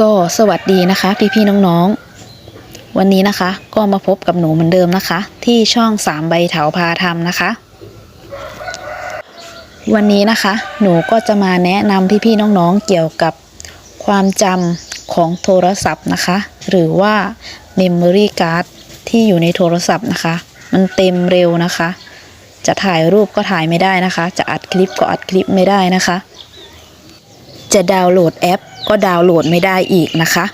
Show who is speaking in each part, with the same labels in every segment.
Speaker 1: ก็สวัสดีนะคะ พี่ๆน้องๆ วันนี้นะคะก็มาพบกับหนูเหมือนเดิมนะคะ ที่ช่องสามใบเถาพาทำนะคะ วันนี้นะคะ หนูก็จะมาแนะนำพี่ๆน้องๆ เกี่ยวกับความจำของโทรศัพท์นะคะ หรือว่า Memory Card ที่อยู่ในโทรศัพท์นะคะ มันเต็มเร็วนะคะ จะถ่ายรูปก็ถ่ายไม่ได้นะคะ จะอัดคลิปก็อัดคลิปไม่ได้นะคะ จะดาวน์โหลดแอป ก็ดาวน์โหลดไม่ได้อีกนะคะ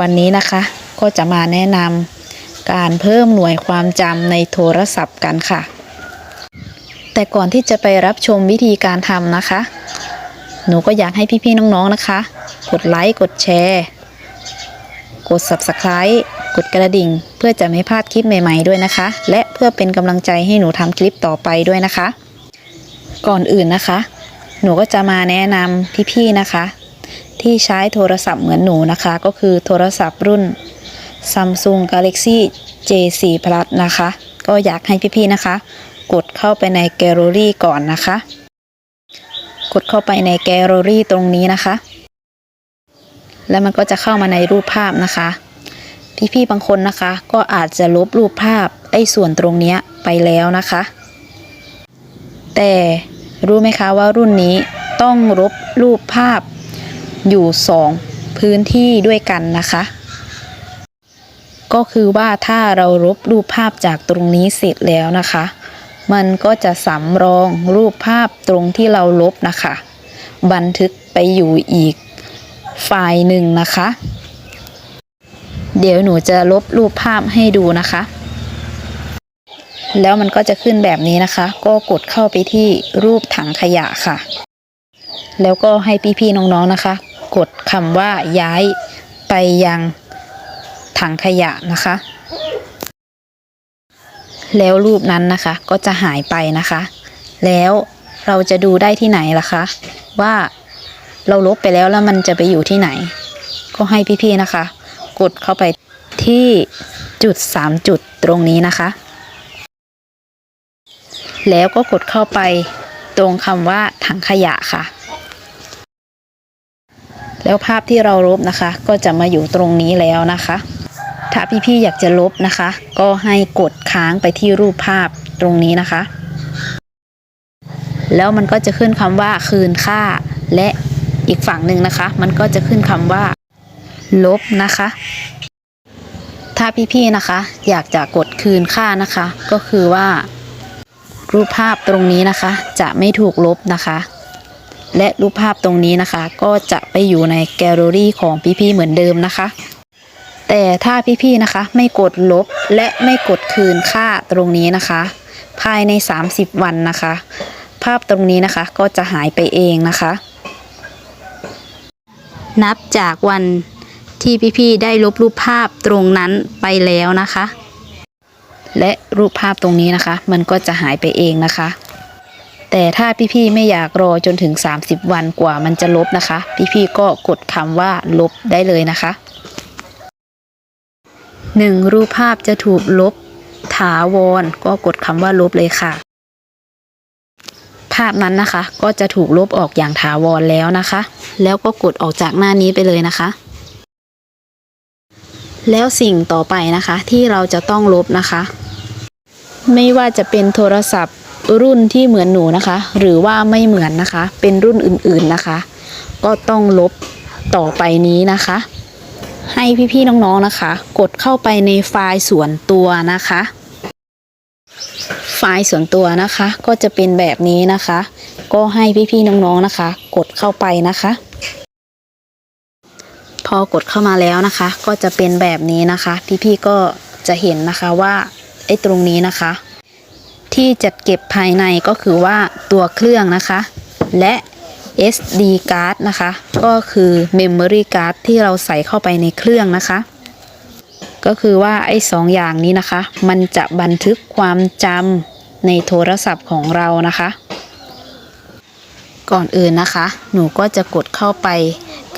Speaker 1: วันนี้นะคะก็จะมาแนะนำการเพิ่มหน่วยความจำในโทรศัพท์กันค่ะ แต่ก่อนที่จะไปรับชมวิธีการทำนะคะ หนูก็อยากให้พี่ๆน้องๆนะคะ กดไลค์กดแชร์กด Subscribe กดกระดิ่ง เพื่อจะไม่พลาดคลิปใหม่ๆด้วยนะคะ และเพื่อเป็นกำลังใจให้หนูทำคลิปต่อไปด้วยนะคะ ก่อนอื่นนะคะ หนูก็จะมาแนะนำพี่ๆนะคะ ที่ใช้โทรศัพท์เหมือนหนูนะคะ ก็คือโทรศัพท์รุ่น Samsung Galaxy J4 Plus นะคะ ก็อยากให้พี่ๆนะคะ กดเข้าไปในแกลเลอรี่ก่อนนะคะ กดเข้าไปในแกลเลอรี่ตรงนี้นะคะ แล้วมันก็จะเข้ามาในรูปภาพนะคะพี่ๆบางคนนะคะ ก็อาจจะลบรูปภาพไอ้ส่วนตรงนี้ไปแล้วนะคะ แต่รู้ไหมคะว่ารุ่นนี้ต้องลบรูปภาพ อยู่สองพื้นที่ด้วยกันนะคะ ก็คือว่าถ้าเราลบรูปภาพจากตรงนี้เสร็จแล้วนะคะ มันก็จะสำรองรูปภาพตรงที่เราลบนะคะ บันทึกไปอยู่อีกไฟล์หนึ่งนะคะ เดี๋ยวหนูจะลบรูปภาพให้ดูนะคะ แล้วมันก็จะขึ้นแบบนี้นะคะ ก็กดเข้าไปที่รูปถังขยะค่ะ แล้วก็ให้พี่ๆน้องๆนะคะ กดคำว่าย้ายไปยังถังขยะนะคะ แล้วรูปนั้นนะคะก็จะหายไปนะคะ แล้วเราจะดูได้ที่ไหนล่ะคะ ว่าเราลบไปแล้วแล้วมันจะไปอยู่ที่ไหน ก็ให้พี่ๆนะคะ กดเข้าไปที่จุดสามจุดตรงนี้นะคะ แล้วก็กดเข้าไปตรงคำว่าถังขยะค่ะ แล้วภาพที่เราลบนะคะ ก็จะมาอยู่ตรงนี้แล้วนะคะ ถ้าพี่ๆอยากจะลบนะคะ ก็ให้กดค้างไปที่รูปภาพตรงนี้นะคะ แล้วมันก็จะขึ้นคำว่าคืนค่า และอีกฝั่งหนึ่งนะคะ มันก็จะขึ้นคำว่า ลบนะคะ ถ้าพี่ๆนะคะ อยากจะกดคืนค่านะคะ ก็คือว่า รูปภาพตรงนี้นะคะ จะไม่ถูกลบนะคะ และรูปภาพตรงนี้นะคะ ก็จะไปอยู่ในแกลเลอรี่ของพี่ๆเหมือนเดิมนะคะ แต่ถ้าพี่ๆนะคะไม่กดลบและไม่กดคืนค่าตรงนี้นะคะ ภายใน 30 วันนะคะ ภาพตรงนี้นะคะก็จะหายไปเองนะคะ นับจากวันที่พี่ๆได้ลบรูปภาพตรงนั้นไปแล้วนะคะ และรูปภาพตรงนี้นะคะ มันก็จะหายไปเองนะคะ แต่ถ้าพี่ๆไม่อยากรอจนถึง 30 วันกว่ามันจะลบนะคะ พี่ๆก็กดคำว่าลบได้เลยนะคะหนึ่งรูปภาพจะถูกลบ ถาวร ก็กดคำว่าลบเลยค่ะ ภาพนั้นนะคะ ก็จะถูกลบออกอย่างถาวรแล้วนะคะ แล้วก็กดออกจากหน้านี้ไปเลยนะคะแล้วสิ่งต่อไปนะคะที่เราจะต้องลบนะคะ ไม่ว่าจะเป็นโทรศัพท์ รุ่นที่เหมือนหนูนะคะ หรือว่าไม่เหมือนนะคะ เป็นรุ่นอื่นๆนะคะ ก็ต้องลบต่อไปนี้นะคะ ให้พี่ๆน้องๆนะคะ กดเข้าไปในไฟล์ส่วนตัวนะคะ ไฟล์ส่วนตัวนะคะ ก็จะเป็นแบบนี้นะคะ ก็ให้พี่ๆน้องๆนะคะ กดเข้าไปนะคะพอกดเข้ามาแล้วนะคะ ก็จะเป็นแบบนี้นะคะ พี่ๆก็จะเห็นนะคะว่าไอ้ตรงนี้นะคะ ที่จัดเก็บภายในก็คือว่าตัวเครื่องนะคะ และ SD card นะคะ ก็คือ memory card ที่เราใส่เข้าไปในเครื่องนะคะ ก็คือว่าไอ้สองอย่างนี้นะคะ มันจะบันทึกความจำในโทรศัพท์ของเรานะคะ ก่อนอื่นนะคะ หนูก็จะกดเข้าไป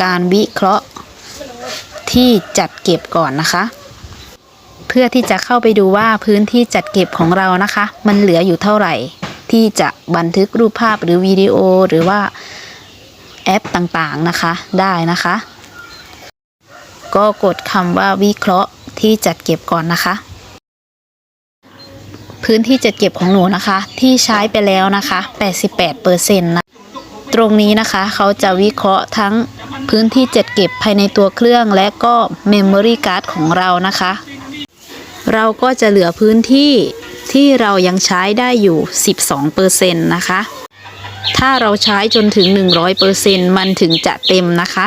Speaker 1: การวิเคราะห์ที่จัดเก็บก่อนนะคะ เพื่อที่จะเข้าไปดูว่าพื้นที่จัดเก็บของเรานะคะ มันเหลืออยู่เท่าไหร่ ที่จะบันทึกรูปภาพหรือวิดีโอหรือว่าแอปต่างๆนะคะได้นะคะ ก็กดคำว่าวิเคราะห์ที่จัดเก็บก่อนนะคะ พื้นที่จัดเก็บของหนูนะคะ ที่ใช้ไปแล้วนะคะ 88%นะตรงนี้นะคะเขาจะวิเคราะห์ทั้งพื้นที่จัดเก็บภายในตัวเครื่องและก็ Memory Card ของเรานะคะ เราก็จะเหลือพื้นที่ที่เรายังใช้ได้อยู่ 12%นะคะ ถ้าเราใช้จนถึง 100%มันถึงจะเต็มนะคะ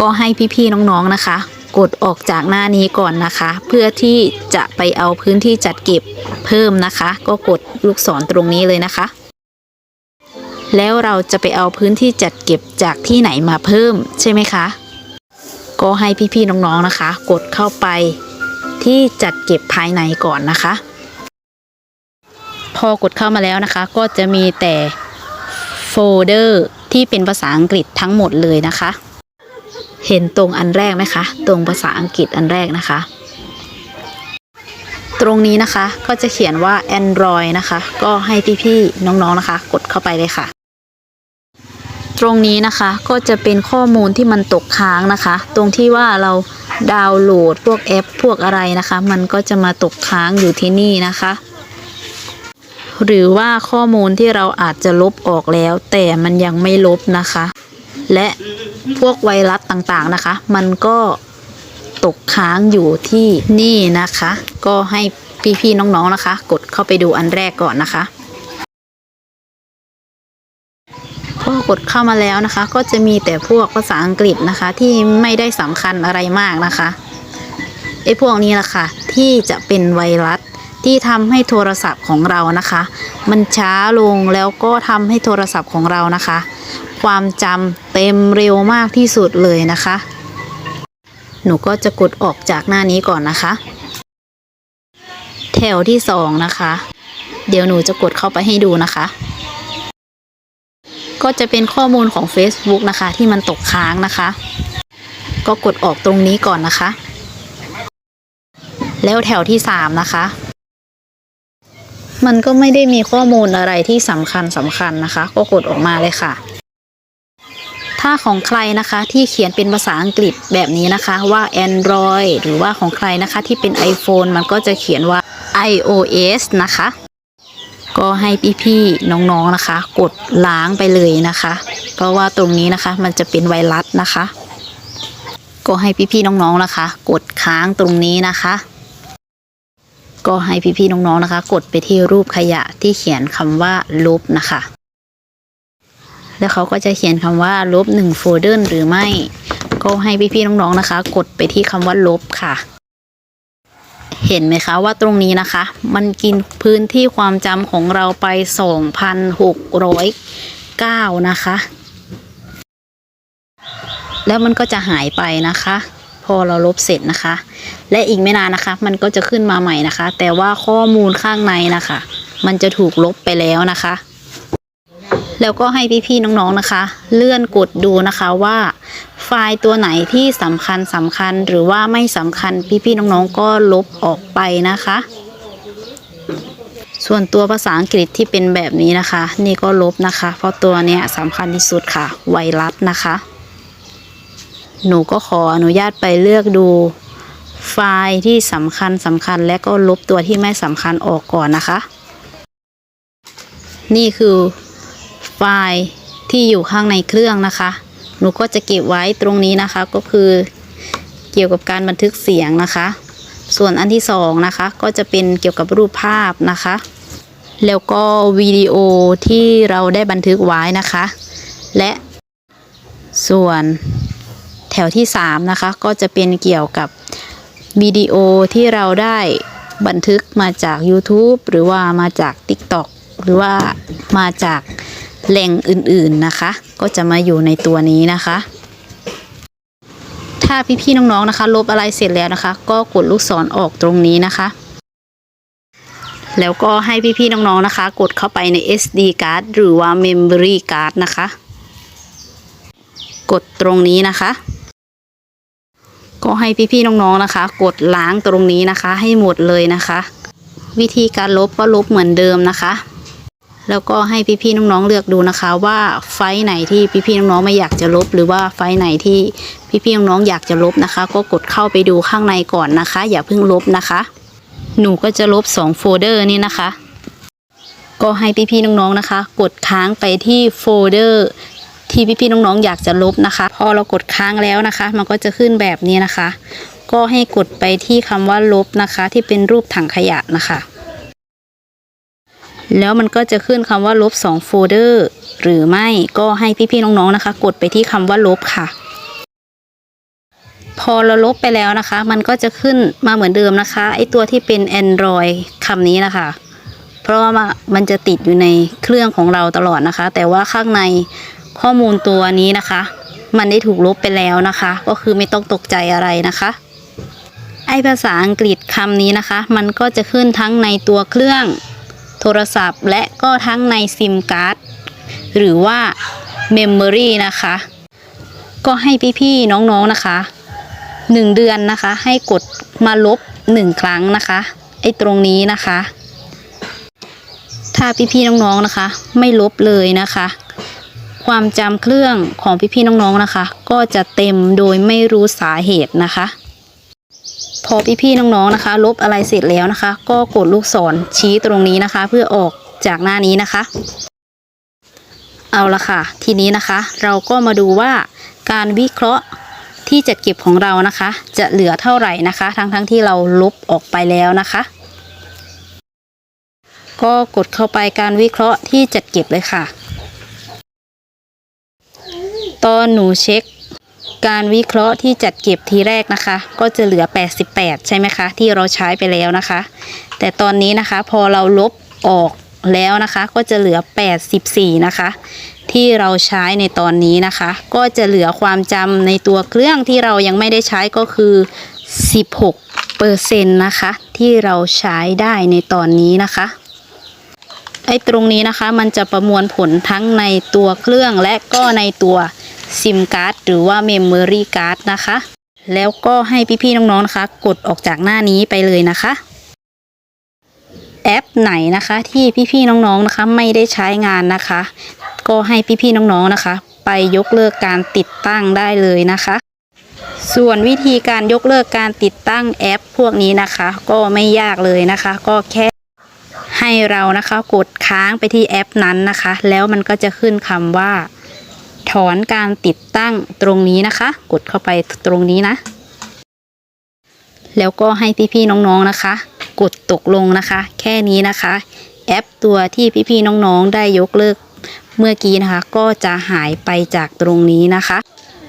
Speaker 1: ก็ให้พี่ๆน้องๆนะคะ กดออกจากหน้านี้ก่อนนะคะ เพื่อที่จะไปเอาพื้นที่จัดเก็บเพิ่มนะคะ ก็กดลูกศรตรงนี้เลยนะคะ แล้วเราจะไปเอาพื้นที่จัดเก็บจากที่ไหนมาเพิ่มใช่ไหมคะ ก็ให้พี่ๆน้องๆนะคะ กดเข้าไป ที่จัดเก็บภายในก่อนนะคะ พอกดเข้ามาแล้วนะคะ ก็จะมีแต่โฟลเดอร์ที่เป็นภาษาอังกฤษทั้งหมดเลยนะคะ เห็นตรงอันแรกไหมคะ ตรงภาษาอังกฤษอันแรกนะคะ ตรงนี้นะคะก็จะเขียนว่า Android นะคะ ก็ให้พี่ๆน้องๆนะคะ กดเข้าไปเลยค่ะ ตรงนี้นะคะก็จะเป็นข้อมูลที่มันตกค้างนะคะ ตรงที่ว่าเราดาวน์โหลดพวกแอปพวกอะไรนะคะ มันก็จะมาตกค้างอยู่ที่นี่นะคะ หรือว่าข้อมูลที่เราอาจจะลบออกแล้ว แต่มันยังไม่ลบนะคะ และพวกไวรัสต่างๆนะคะ มันก็ตกค้างอยู่ที่นี่นะคะ ก็ให้พี่ๆน้องๆนะคะ กดเข้าไปดูอันแรกก่อนนะคะ พอกดเข้ามาแล้วนะคะ ก็จะมีแต่พวกภาษาอังกฤษนะคะ ที่ไม่ได้สำคัญอะไรมากนะคะไอ้พวกนี้แหละค่ะที่จะเป็นไวรัสที่ทำให้โทรศัพท์ของเรานะคะ มันช้าลงแล้วก็ทำให้โทรศัพท์ของเรานะคะ ความจำเต็มเร็วมากที่สุดเลยนะคะ หนูก็จะกดออกจากหน้านี้ก่อนนะคะ แถวที่สองนะคะ เดี๋ยวหนูจะกดเข้าไปให้ดูนะคะ ก็จะเป็นข้อมูลของ Facebook นะคะ ที่มันตกค้างนะคะ ก็กดออกตรงนี้ก่อนนะคะ แล้วแถวที่สามนะคะ มันก็ไม่ได้มีข้อมูลอะไรที่สำคัญสำคัญนะคะ ก็กดออกมาเลยค่ะ ถ้าของใครนะคะที่เขียนเป็นภาษาอังกฤษแบบนี้นะคะว่า Android หรือว่าของใครนะคะที่เป็น iPhone มันก็จะเขียนว่า iOS นะคะ ก็ให้พี่ๆน้องๆนะคะ กดล้างไปเลยนะคะ เพราะว่าตรงนี้นะคะมันจะเป็นไวรัสนะคะ ก็ให้พี่ๆน้องๆนะคะ กดค้างตรงนี้นะคะ ก็ให้พี่ๆน้องๆนะคะ กดไปที่รูปขยะที่เขียนคำว่าลบนะคะ แล้วเขาก็จะเขียนคำว่าลบหนึ่งโฟลเดอร์หรือไม่ก็ให้พี่ๆน้องๆนะคะ กดไปที่คำว่าลบค่ะ เห็นไหมคะว่าตรงนี้นะคะ มันกินพื้นที่ความจำของเราไป 2,609 นะคะ แล้วมันก็จะหายไปนะคะ พอเราลบเสร็จนะคะ และอีกไม่นานนะคะ มันก็จะขึ้นมาใหม่นะคะ แต่ว่าข้อมูลข้างในนะคะ มันจะถูกลบไปแล้วนะคะ แล้วก็ให้พี่ๆน้องๆนะคะ เลื่อนกดดูนะคะว่า ไฟล์ตัวไหนที่สำคัญสำคัญหรือว่าไม่สำคัญพี่ๆน้องๆก็ลบออกไปนะคะ ส่วนตัวภาษาอังกฤษที่เป็นแบบนี้นะคะ นี่ก็ลบนะคะ เพราะตัวเนี้ยสำคัญที่สุดค่ะ ไวรัสนะคะ หนูก็ขออนุญาตไปเลือกดูไฟล์ที่สำคัญสำคัญและก็ลบตัวที่ไม่สำคัญออกก่อนนะคะ นี่คือ ไฟล์ที่อยู่ข้างในเครื่องนะคะ หนูก็จะเก็บไว้ตรงนี้นะคะก็คือเกี่ยวกับการบันทึกเสียงนะคะ ส่วนอันที่สองนะคะ ก็จะเป็นเกี่ยวกับรูปภาพนะคะ แล้วก็วิดีโอที่เราได้บันทึกไว้นะคะ และส่วนแถวที่สามนะคะก็จะเป็นเกี่ยวกับวิดีโอที่เราได้บันทึกมาจาก YouTube หรือว่ามาจาก TikTok หรือว่ามาจาก แหล่งอื่นๆนะคะ ก็จะมาอยู่ในตัวนี้นะคะ ถ้าพี่ๆน้องๆนะคะ ลบอะไรเสร็จแล้วนะคะ ก็กดลูกศรออกตรงนี้นะคะแล้วก็ให้พี่ๆน้องๆนะคะ กดเข้าไปใน SD card หรือว่า Memory card นะคะ กดตรงนี้นะคะ ก็ให้พี่ๆน้องๆนะคะ กดล้างตรงนี้นะคะ ให้หมดเลยนะคะ วิธีการลบก็ลบเหมือนเดิมนะคะ แล้วก็ให้พี่ๆน้องๆเลือกดูนะคะ ว่าไฟไหนที่พี่ๆน้องๆไม่อยากจะลบ หรือว่าไฟไหนที่พี่ๆน้องๆอยากจะลบนะคะ ก็กดเข้าไปดูข้างในก่อนนะคะ อย่าเพิ่งลบนะคะ หนูก็จะลบ2โฟลเดอร์นี้นะคะ ก็ให้พี่ๆน้องๆนะคะ กดค้างไปที่โฟลเดอร์ที่พี่ๆน้องๆอยากจะลบนะคะ พอเรากดค้างแล้วนะคะ มันก็จะขึ้นแบบนี้นะคะ ก็ให้กดไปที่คำว่าลบนะคะ ที่เป็นรูปถังขยะนะคะ แล้วมันก็จะขึ้นคำว่าลบ2โฟลเดอร์หรือไม่ก็ให้พี่ๆน้องๆนะคะ กดไปที่คำว่าลบค่ะ พอเราลบไปแล้วนะคะ มันก็จะขึ้นมาเหมือนเดิมนะคะไอตัวที่เป็น Android คำนี้นะคะ เพราะว่ามันจะติดอยู่ในเครื่องของเราตลอดนะคะ แต่ว่าข้างในข้อมูลตัวนี้นะคะ มันได้ถูกลบไปแล้วนะคะ ก็คือไม่ต้องตกใจอะไรนะคะไอภาษาอังกฤษคำนี้นะคะ มันก็จะขึ้นทั้งในตัวเครื่อง โทรศัพท์ และก็ทั้งในซิมการ์ดหรือว่า Memory นะคะ ก็ให้พี่ๆน้องๆนะคะหนึ่งเดือนนะคะ ให้กดมาลบหนึ่งครั้งนะคะ ไอ้ตรงนี้นะคะ ถ้าพี่ๆน้องๆนะคะ ไม่ลบเลยนะคะ ความจำเครื่องของพี่ๆน้องๆนะคะ ก็จะเต็มโดยไม่รู้สาเหตุนะคะ อพี่ๆน้องๆนะคะ ลบอะไรเสร็จแล้วนะคะ ก็กดลูกศรชี้ตรงนี้นะคะ เพื่อออกจากหน้านี้นะคะ เอาละค่ะ ทีนี้นะคะ เราก็มาดูว่าการวิเคราะห์ที่จัดเก็บของเรานะคะ จะเหลือเท่าไหร่นะคะ ทั้งๆทที่เราลบออกไปแล้วนะคะ ก็กดเข้าไปการวิเคราะห์ที่จัดเก็บเลยค่ะ ตอนหนูเช็ค การวิเคราะห์ที่จัดเก็บทีแรกนะคะ ก็จะเหลือ 88 ใช่ไหมคะ ที่เราใช้ไปแล้วนะคะ แต่ตอนนี้นะคะพอเราลบออกแล้วนะคะก็จะเหลือ 84 นะคะ ที่เราใช้ในตอนนี้นะคะ ก็จะเหลือความจำในตัวเครื่องที่เรายังไม่ได้ใช้ก็คือ 16เปอร์เซ็นต์นะคะ ที่เราใช้ได้ในตอนนี้นะคะไอ้ตรงนี้นะคะมันจะประมวลผลทั้งในตัวเครื่องและก็ในตัว ซิมการ์ดหรือว่าเมมโมรี่การ์ดนะคะ แล้วก็ให้พี่ๆน้องๆนะคะ กดออกจากหน้านี้ไปเลยนะคะ แอปไหนนะคะที่พี่ๆน้องๆนะคะ ไม่ได้ใช้งานนะคะ ก็ให้พี่ๆน้องๆนะคะ ไปยกเลิกการติดตั้งได้เลยนะคะส่วนวิธีการยกเลิกการติดตั้งแอปพวกนี้นะคะ ก็ไม่ยากเลยนะคะ ก็แค่ให้เรานะคะ กดค้างไปที่แอปนั้นนะคะ แล้วมันก็จะขึ้นคำว่า ถอนการติดตั้งตรงนี้นะคะ กดเข้าไปตรงนี้นะ แล้วก็ให้พี่ๆน้องๆนะคะ กดตกลงนะคะ แค่นี้นะคะ แอปตัวที่พี่ๆน้องๆได้ยกเลิกเมื่อกี้นะคะ ก็จะหายไปจากตรงนี้นะคะ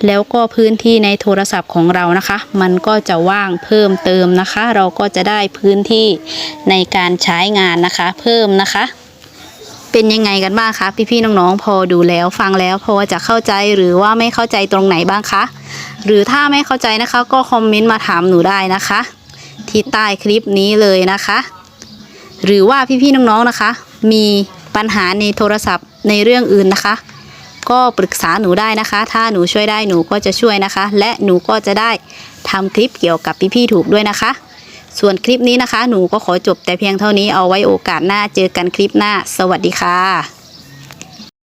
Speaker 1: แล้วก็พื้นที่ในโทรศัพท์ของเรานะคะ มันก็จะว่างเพิ่มเติมนะคะ เราก็จะได้พื้นที่ในการใช้งานนะคะ เพิ่มนะคะ เป็นยังไงกันบ้างคะพี่ๆน้องๆพอดูแล้วฟังแล้วพอจะเข้าใจหรือว่าไม่เข้าใจตรงไหนบ้างคะหรือถ้าไม่เข้าใจนะคะ ก็คอมเมนต์มาถามหนูได้นะคะ ที่ใต้คลิปนี้เลยนะคะ หรือว่าพี่ๆน้องๆนะคะ มีปัญหาในโทรศัพท์ในเรื่องอื่นนะคะ ก็ปรึกษาหนูได้นะคะ ถ้าหนูช่วยได้หนูก็จะช่วยนะคะ และหนูก็จะได้ทำคลิปเกี่ยวกับพี่ๆถูกด้วยนะคะ ส่วนคลิปนี้นะคะ หนูก็ขอจบแต่เพียงเท่านี้เอาไว้โอกาสหน้าเจอกันคลิปหน้า สวัสดีค่ะ